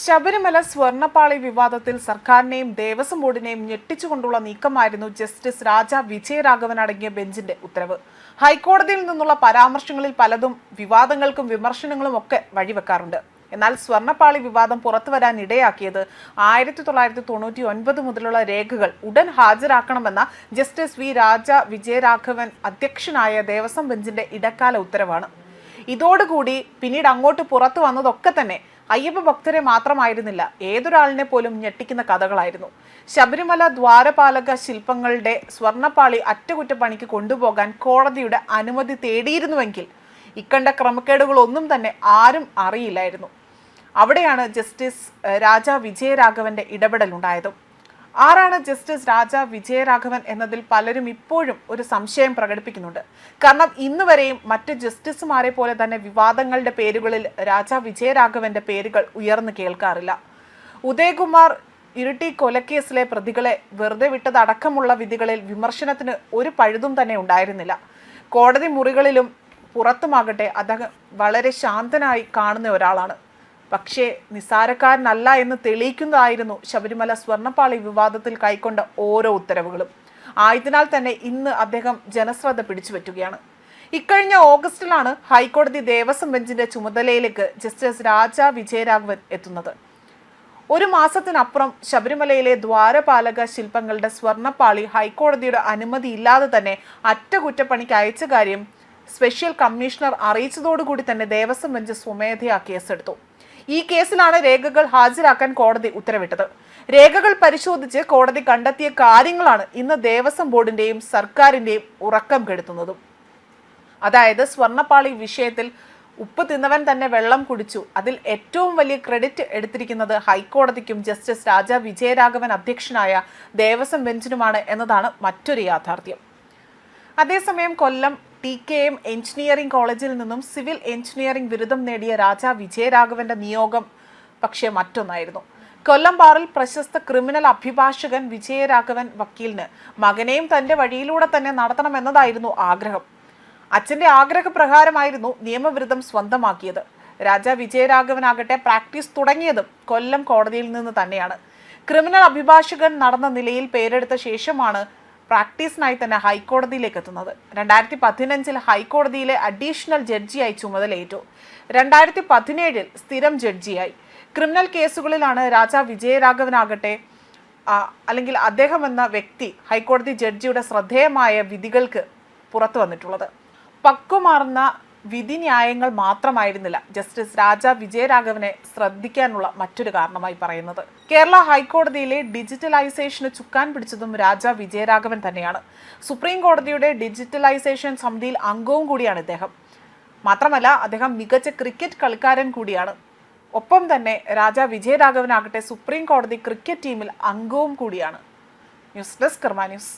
ശബരിമല സ്വർണപ്പാളി വിവാദത്തിൽ സർക്കാരിനെയും ദേവസ്വം ബോർഡിനെയും ഞെട്ടിച്ചുകൊണ്ടുള്ള നീക്കമായിരുന്നു ജസ്റ്റിസ് രാജ വിജയരാഘവൻ അടങ്ങിയ ബെഞ്ചിന്റെ ഉത്തരവ്. ഹൈക്കോടതിയിൽ നിന്നുള്ള പരാമർശങ്ങളിൽ പലതും വിവാദങ്ങൾക്കും വിമർശനങ്ങളും ഒക്കെ വഴിവെക്കാറുണ്ട്. എന്നാൽ സ്വർണപ്പാളി വിവാദം പുറത്തുവരാൻ ഇടയാക്കിയത് ആയിരത്തി തൊള്ളായിരത്തി തൊണ്ണൂറ്റി ഒൻപത് മുതലുള്ള രേഖകൾ ഉടൻ ഹാജരാക്കണമെന്ന ജസ്റ്റിസ് വി രാജ വിജയരാഘവൻ അധ്യക്ഷനായ ദേവസ്വം ബെഞ്ചിന്റെ ഇടക്കാല ഉത്തരവാണ്. ഇതോടുകൂടി പിന്നീട് അങ്ങോട്ട് പുറത്തു വന്നതൊക്കെ തന്നെ അയ്യപ്പ ഭക്തരെ മാത്രമായിരുന്നില്ല. ഏതൊരാളിനെ പോലും ഞെട്ടിക്കുന്ന കഥകളായിരുന്നു. ശബരിമല ദ്വാരപാലക ശില്പങ്ങളുടെ സ്വർണപ്പാളി അറ്റകുറ്റപ്പണിക്ക് കൊണ്ടുപോകാൻ കോടതിയുടെ അനുമതി തേടിയിരുന്നുവെങ്കിൽ ഇക്കണ്ട ക്രമക്കേടുകളൊന്നും തന്നെ ആരും അറിയില്ലായിരുന്നു. അവിടെയാണ് ജസ്റ്റിസ് രാജാ വിജയരാഘവന്റെ ഇടപെടലുണ്ടായതും. ആരാണ് ജസ്റ്റിസ് രാജ വിജയരാഘവൻ എന്നതിൽ പലരും ഇപ്പോഴും ഒരു സംശയം പ്രകടിപ്പിക്കുന്നുണ്ട്. കാരണം ഇന്ന് വരെയും മറ്റ് ജസ്റ്റിസുമാരെ പോലെ തന്നെ വിവാദങ്ങളുടെ പേരുകളിൽ രാജ വിജയരാഘവന്റെ പേരുകൾ ഉയർന്നു കേൾക്കാറില്ല. ഉദയകുമാർ ഇരിട്ടി കൊലക്കേസിലെ പ്രതികളെ വെറുതെ വിട്ടതടക്കമുള്ള വിധികളിൽ വിമർശനത്തിന് ഒരു പഴുതും തന്നെ ഉണ്ടായിരുന്നില്ല. കോടതി മുറികളിലും പുറത്തുമാകട്ടെ അദ്ദേഹം വളരെ ശാന്തനായി കാണുന്ന ഒരാളാണ്. പക്ഷേ നിസ്സാരക്കാരനല്ല എന്ന് തെളിയിക്കുന്നതായിരുന്നു ശബരിമല സ്വർണപ്പാളി വിവാദത്തിൽ കൈക്കൊണ്ട ഓരോ ഉത്തരവുകളും. ആയതിനാൽ തന്നെ ഇന്ന് അദ്ദേഹം ജനശ്രദ്ധ പിടിച്ചുപറ്റുകയാണ്. ഇക്കഴിഞ്ഞ ഓഗസ്റ്റിലാണ് ഹൈക്കോടതി ദേവസ്വം ബെഞ്ചിന്റെ ചുമതലയിലേക്ക് ജസ്റ്റിസ് രാജ വിജയരാഘവൻ എത്തുന്നത്. ഒരു മാസത്തിനപ്പുറം ശബരിമലയിലെ ദ്വാരപാലക ശില്പങ്ങളുടെ സ്വർണപ്പാളി ഹൈക്കോടതിയുടെ അനുമതി ഇല്ലാതെ തന്നെ അറ്റകുറ്റപ്പണിക്ക് അയച്ച കാര്യം സ്പെഷ്യൽ കമ്മീഷണർ അറിയിച്ചതോടുകൂടി തന്നെ ദേവസ്വം ബെഞ്ച് സ്വമേധയാ കേസെടുത്തു. ഈ കേസിലാണ് രേഖകൾ ഹാജരാക്കാൻ കോടതി ഉത്തരവിട്ടത്. രേഖകൾ പരിശോധിച്ച് കോടതി കണ്ടെത്തിയ കാര്യങ്ങളാണ് ഇന്ന് ദേവസ്വം ബോർഡിന്റെയും സർക്കാരിന്റെയും ഉറക്കം കെടുത്തുന്നതും. അതായത് സ്വർണപ്പാളി വിഷയത്തിൽ ഉപ്പ് തിന്നവൻ തന്നെ വെള്ളം കുടിച്ചു. അതിൽ ഏറ്റവും വലിയ ക്രെഡിറ്റ് എടുത്തിരിക്കുന്നത് ഹൈക്കോടതിക്കും ജസ്റ്റിസ് രാജ വിജയരാഘവൻ അധ്യക്ഷനായ ദേവസ്വം ബെഞ്ചിനുമാണ് എന്നതാണ് മറ്റൊരു യാഥാർത്ഥ്യം. അതേസമയം Kollam T K M engineering കോളേജിൽ നിന്നും സിവിൽ എഞ്ചിനീയറിംഗ് ബിരുദം നേടിയ രാജ വിജയരാഘവന്റെ നിയോഗം പക്ഷേ മറ്റൊന്നായിരുന്നു. കൊല്ലം ബാറിൽ പ്രശസ്ത ക്രിമിനൽ അഭിഭാഷകൻ വിജയരാഘവൻ വക്കീലിന് മകനെയും തന്റെ വഴിയിലൂടെ തന്നെ നടത്തണമെന്നതായിരുന്നു ആഗ്രഹം. അച്ഛന്റെ ആഗ്രഹപ്രകാരമായിരുന്നു നിയമബിരുദം സ്വന്തമാക്കിയത്. രാജ വിജയരാഘവനാകട്ടെ പ്രാക്ടീസ് തുടങ്ങിയതും കൊല്ലം കോടതിയിൽ നിന്ന് തന്നെയാണ്. ക്രിമിനൽ അഭിഭാഷകൻ നടന്ന നിലയിൽ പേരെടുത്ത ശേഷമാണ് പ്രാക്ടീസിനായി തന്നെ ഹൈക്കോടതിയിലേക്ക് എത്തുന്നത്. രണ്ടായിരത്തി പതിനഞ്ചിൽ ഹൈക്കോടതിയിലെ അഡീഷണൽ ജഡ്ജിയായി ചുമതലയേറ്റു. രണ്ടായിരത്തി പതിനേഴിൽ സ്ഥിരം ജഡ്ജിയായി. ക്രിമിനൽ കേസുകളിലാണ് രാജ വിജയരാഘവനാകട്ടെ അല്ലെങ്കിൽ അദ്ദേഹം എന്ന വ്യക്തി ഹൈക്കോടതി ജഡ്ജിയുടെ ശ്രദ്ധേയമായ വിധികൾക്ക് പുറത്തു വന്നിട്ടുള്ളത്. പക്വമാർന്ന വിധിന്യായങ്ങൾ മാത്രമായിരുന്നില്ല ജസ്റ്റിസ് രാജ വിജയരാഘവനെ ശ്രദ്ധിക്കാനുള്ള മറ്റൊരു കാരണമായി പറയുന്നത്. കേരള ഹൈക്കോടതിയിലെ ഡിജിറ്റലൈസേഷന് ചുക്കാൻ പിടിച്ചതും രാജ വിജയരാഘവൻ തന്നെയാണ്. സുപ്രീം കോടതിയുടെ ഡിജിറ്റലൈസേഷൻ സമിതിയിൽ അംഗവും കൂടിയാണ് ഇദ്ദേഹം. മാത്രമല്ല അദ്ദേഹം മികച്ച ക്രിക്കറ്റ് കളിക്കാരൻ കൂടിയാണ്. ഒപ്പം തന്നെ രാജ വിജയരാഘവനാകട്ടെ സുപ്രീം കോടതി ക്രിക്കറ്റ് ടീമിൽ അംഗവും കൂടിയാണ്. News desk Karma news.